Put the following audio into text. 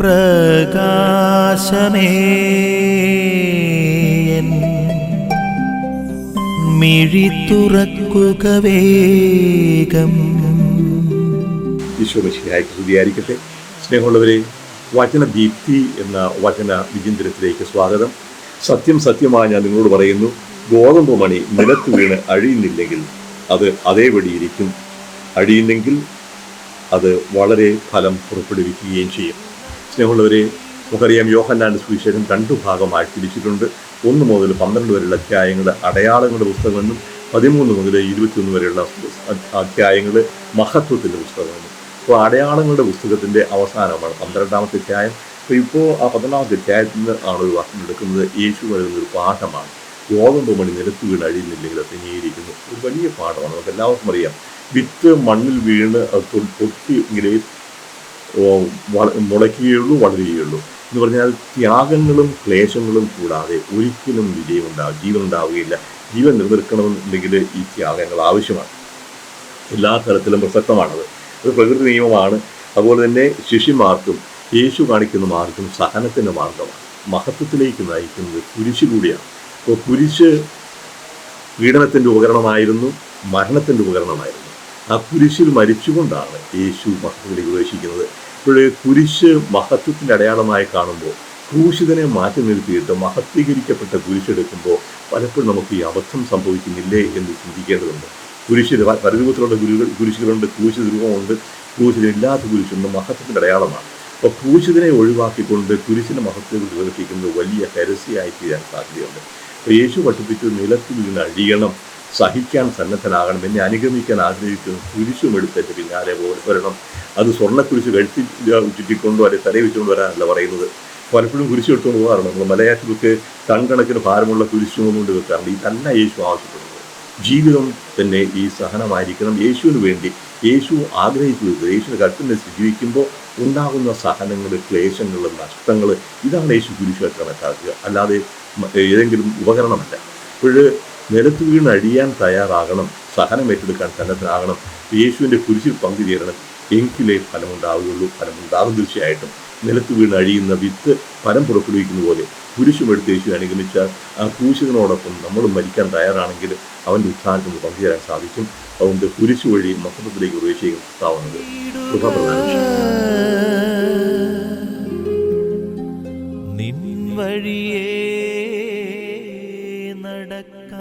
പ്രകാശമേ. മിഴി തുറക്കുക വേഗം. ഈശോ മിശിഹായ്ക്ക് സ്തുതിയായിരിക്കട്ടെ. സ്നേഹമുള്ളവരെ വചന ദീപ്തി എന്ന വചന വിചിന്തനത്തിലേക്ക് സ്വാഗതം. സത്യം സത്യമായി ഞാൻ നിങ്ങളോട് പറയുന്നു. ഗോതമ്പ് മണി നിലത്ത് വീണ് അഴിയുന്നില്ലെങ്കിൽ അത് അതേപടി ഇരിക്കും അഴിയുന്നെങ്കിൽ അത് വളരെ ഫലം പുറപ്പെടുവിക്കുകയും ചെയ്യും. സ്നേഹമുള്ളവരെ നമുക്കറിയാം യോഹന്നാന്റെ സുവിശേഷം രണ്ടു ഭാഗമായി തിരിച്ചിട്ടുണ്ട്. ഒന്ന് മുതൽ പന്ത്രണ്ട് വരെയുള്ള അധ്യായങ്ങളുടെ അടയാളങ്ങളുടെ പുസ്തകമെന്നും പതിമൂന്ന് മുതൽ ഇരുപത്തിയൊന്ന് വരെയുള്ള അധ്യായങ്ങൾ മഹത്വത്തിന്റെ പുസ്തകമെന്നും. അപ്പോൾ അടയാളങ്ങളുടെ പുസ്തകത്തിന്റെ അവസാനമാണ് പന്ത്രണ്ടാമത്തെ അധ്യായം. അപ്പോൾ ഇപ്പോൾ ആ പന്ത്രണ്ടാമത്തെ അധ്യായത്തിൽ നിന്ന് ആണ് ഒരു വാക്യം എടുക്കുന്നത്. യേശു ഒരു പാഠമാണ്. ഗോതമ്പ് മണി നിലത്ത് വീണ് അഴിയുന്നില്ലെങ്കിൽ അത് തെങ്ങിയിരിക്കുന്നു ഒരു വലിയ പാഠമാണ്. നമുക്ക് എല്ലാവർക്കും അറിയാം. വിത്ത് മണ്ണിൽ വീണ് അത് പൊട്ടി ഇങ്ങനെ മുളയ്ക്കുകയുള്ളൂ വളരുകയുള്ളൂ. എന്ന് പറഞ്ഞാൽ ത്യാഗങ്ങളും ക്ലേശങ്ങളും കൂടാതെ ഒരിക്കലും വിജയം ഉണ്ടാവും ജീവൻ ഉണ്ടാവുകയില്ല ജീവൻ നിലനിർത്തണമെന്നുണ്ടെങ്കിൽ ഈ ത്യാഗങ്ങൾ ആവശ്യമാണ്. എല്ലാ തരത്തിലും പ്രസക്തമാണത്. അത് പ്രകൃതി നിയമമാണ്. അതുപോലെ തന്നെ ശിഷ്യന്മാർക്കും യേശു കാണിക്കുന്ന മാർഗം സഹനത്തിന്റെ മാർഗമാണ്. മഹത്വത്തിലേക്ക് നയിക്കുന്നത് കുരിശ് കൂടിയാണ്. അപ്പോൾ കുരിശ് പീഡനത്തിന്റെ ഉപകരണമായിരുന്നു മരണത്തിന്റെ ഉപകരണമായിരുന്നു. ആ കുരിശിൽ മരിച്ചുകൊണ്ടാണ് യേശു മഹത്വത്തിലേക്ക് പ്രവേശിക്കുന്നത്. ഇപ്പോൾ കുരിശ് മഹത്വത്തിന്റെ അടയാളമായി കാണുമ്പോൾ ക്രൂശിതനെ മാറ്റി നിർത്തിയിട്ട് മഹത്വീകരിക്കപ്പെട്ട കുരിശെടുക്കുമ്പോൾ പലപ്പോഴും നമുക്ക് ഈ അബദ്ധം സംഭവിക്കുന്നില്ലേ എന്ന് ചിന്തിക്കേണ്ടതുണ്ട്. കുരിശിൽ പ- പല രൂപത്തിലുള്ള ഗുരുകൾ കുരിശുകളുണ്ട് ക്രൂശിത രൂപമുണ്ട് ക്രൂശിലില്ലാത്ത കുരിശുണ്ട് മഹത്വത്തിന്റെ അടയാളമാണ്. അപ്പോൾ ക്രൂശിതനെ ഒഴിവാക്കിക്കൊണ്ട് കുരിശിന്റെ മഹത്വത്തിൽ പ്രകടിപ്പിക്കുന്നത് വലിയ ഹെരസിയായി തീരാൻ സാധ്യതയുണ്ട്. അപ്പോൾ യേശു പഠിപ്പിച്ചത് നിലത്തിൽ നിന്ന് അഴിയണം സഹിക്കാൻ സന്നദ്ധനാകണം എന്നെ അനുഗമിക്കാൻ ആഗ്രഹിക്കുന്നു. കുരിശും എടുത്ത് എന്റെ പിന്നാലെ വരണം. അത് സ്വർണക്കുരിശ് കഴുത്തി ചുറ്റിക്കൊണ്ടോ അല്ലെങ്കിൽ തലയിൽ വെച്ചുകൊണ്ട് വരാനല്ല പറയുന്നത്. പലപ്പോഴും കുരിശ് എടുത്തുകൊണ്ട് പോകാറുണ്ട്. നമ്മൾ മലയാറ്റത്തൊക്കെ തൺകണക്കിന് ഭാരമുള്ള കുരിശും കൊണ്ട് വെക്കാറുണ്ട്. ഇതല്ല യേശു ആവശ്യപ്പെടുന്നത്. ജീവിതം തന്നെ ഈ സഹനമായിരിക്കണം. യേശുവിന് വേണ്ടി യേശു ആഗ്രഹിച്ചത് യേശുവിന് കഴുത്തിനെ ജീവിക്കുമ്പോൾ ഉണ്ടാകുന്ന സഹനങ്ങൾ ക്ലേശങ്ങൾ നഷ്ടങ്ങൾ ഇതാണ് യേശു കുരിശുമായിട്ട് കണക്കാക്കുക അല്ലാതെ ഏതെങ്കിലും ഉപകരണമല്ല. അപ്പോൾ നിലത്ത് വീണ് അഴിയാൻ തയ്യാറാകണം സഹനം ഏറ്റെടുക്കാൻ സന്നദ്ധനാകണം. യേശുവിന്റെ കുരിശിൽ പങ്കുചേരണം എങ്കിലേ ഫലമുണ്ടാവുകയുള്ളൂ. ഫലമുണ്ടാകും തീർച്ചയായിട്ടും. നിലത്ത് വീണ് അഴിയുന്ന വിത്ത് ഫലം പുറപ്പെടുവിക്കുന്ന പോലെ കുരിശുമെടുത്ത് യേശു അനുഗമിച്ചാൽ ആ ക്രൂശിതനോടൊപ്പം നമ്മൾ മരിക്കാൻ തയ്യാറാണെങ്കിൽ അവന്റെ ഉത്സാഹത്തിന് പങ്കുചേരാൻ സാധിക്കും. അതുകൊണ്ട് കുരിശു വഴി മൊത്തത്തിലേക്ക് പ്രവേശിക്കും താവുന്നത് നിൻ വഴിയേ